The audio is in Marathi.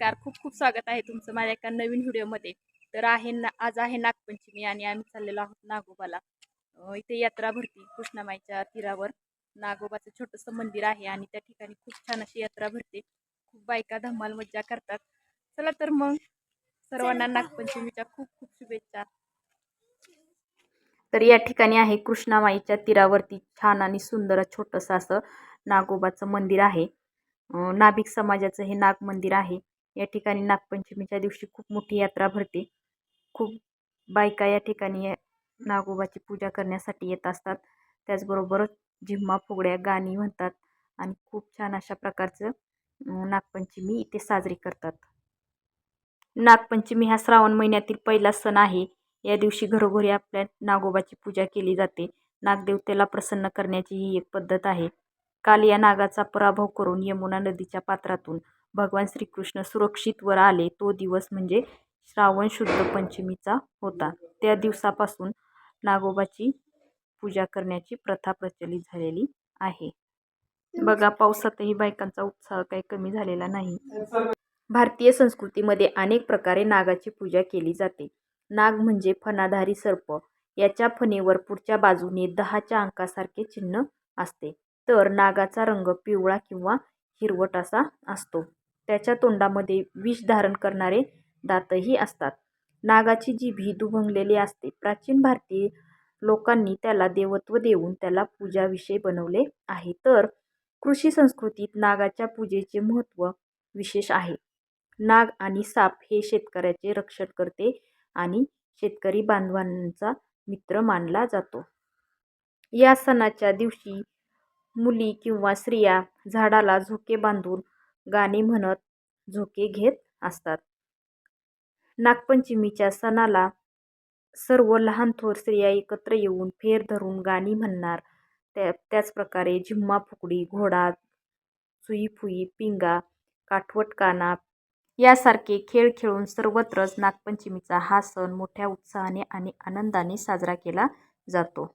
नमस्कार. खूप खूप स्वागत आहे तुमचं माझ्या एका नवीन व्हिडिओमध्ये. तर आहे ना आज आहे नागपंचमी आणि आम्ही चाललेलो आहोत नागोबाला. इथे यात्रा भरती कृष्णामाईच्या तीरावर. नागोबाचं छोटंसं मंदिर आहे आणि त्या ठिकाणी खूप छान अशी यात्रा भरते. खूप बायका धमाल मज्जा करतात. चला तर मग सर्वांना नागपंचमीच्या खूप खूप शुभेच्छा. तर या ठिकाणी आहे कृष्णामाईच्या तीरावरती छान आणि सुंदर छोटंसं असं नागोबाचं मंदिर आहे. नाभिक समाजाचं हे नाग मंदिर आहे. या ठिकाणी नागपंचमीच्या दिवशी खूप मोठी यात्रा भरते. खूप बायका या ठिकाणी या नागोबाची पूजा करण्यासाठी येत असतात. त्याचबरोबर झिम्मा फुगड्या गाणी म्हणतात आणि खूप छान अशा प्रकारचं नागपंचमी इथे साजरी करतात. नागपंचमी हा श्रावण महिन्यातील पहिला सण आहे. या दिवशी घरोघरी आपल्या नागोबाची पूजा केली जाते. नागदेवतेला प्रसन्न करण्याची ही एक पद्धत आहे. काल या नागाचा पराभव करून यमुना नदीच्या पात्रातून भगवान श्रीकृष्ण सुरक्षित वर आले तो दिवस म्हणजे श्रावण शुद्ध पंचमीचा होता. त्या दिवसापासून नागोबाची पूजा करण्याची प्रथा प्रचलित झालेली आहे. बघा पावसातही बायकांचा उत्साह काही कमी झालेला नाही. भारतीय संस्कृतीमध्ये अनेक प्रकारे नागाची पूजा केली जाते. नाग म्हणजे फणाधारी सर्प. याच्या फणेवर पुढच्या बाजूने दहाच्या अंकासारखे चिन्ह असते. तर नागाचा रंग पिवळा किंवा हिरवट असा असतो. त्याच्या तोंडामध्ये विष धारण करणारे दातही असतात. नागाची जीभ दुभंगलेली असते. प्राचीन भारतीय लोकांनी त्याला देवत्व देऊन त्याला पूजाविषयी बनवले आहे. तर कृषी संस्कृतीत नागाच्या पूजेचे महत्त्व विशेष आहे. नाग आणि साप हे शेतकऱ्याचे रक्षण करते आणि शेतकरी बांधवांचा मित्र मानला जातो. या सणाच्या दिवशी मुली किंवा स्त्रिया झाडाला झोके बांधून गाणी म्हणत झोके घेत असतात. नागपंचमीच्या सणाला सर्व लहान थोर स्त्रिया एकत्र येऊन फेर धरून गाणी म्हणणार. त्या त्याचप्रकारे झिम्मा फुगडी घोडा सुईफुई पिंगा काठवट काना यासारखे खेळ खेळून सर्वत्रच नागपंचमीचा हा सण मोठ्या उत्साहाने आणि आनंदाने साजरा केला जातो.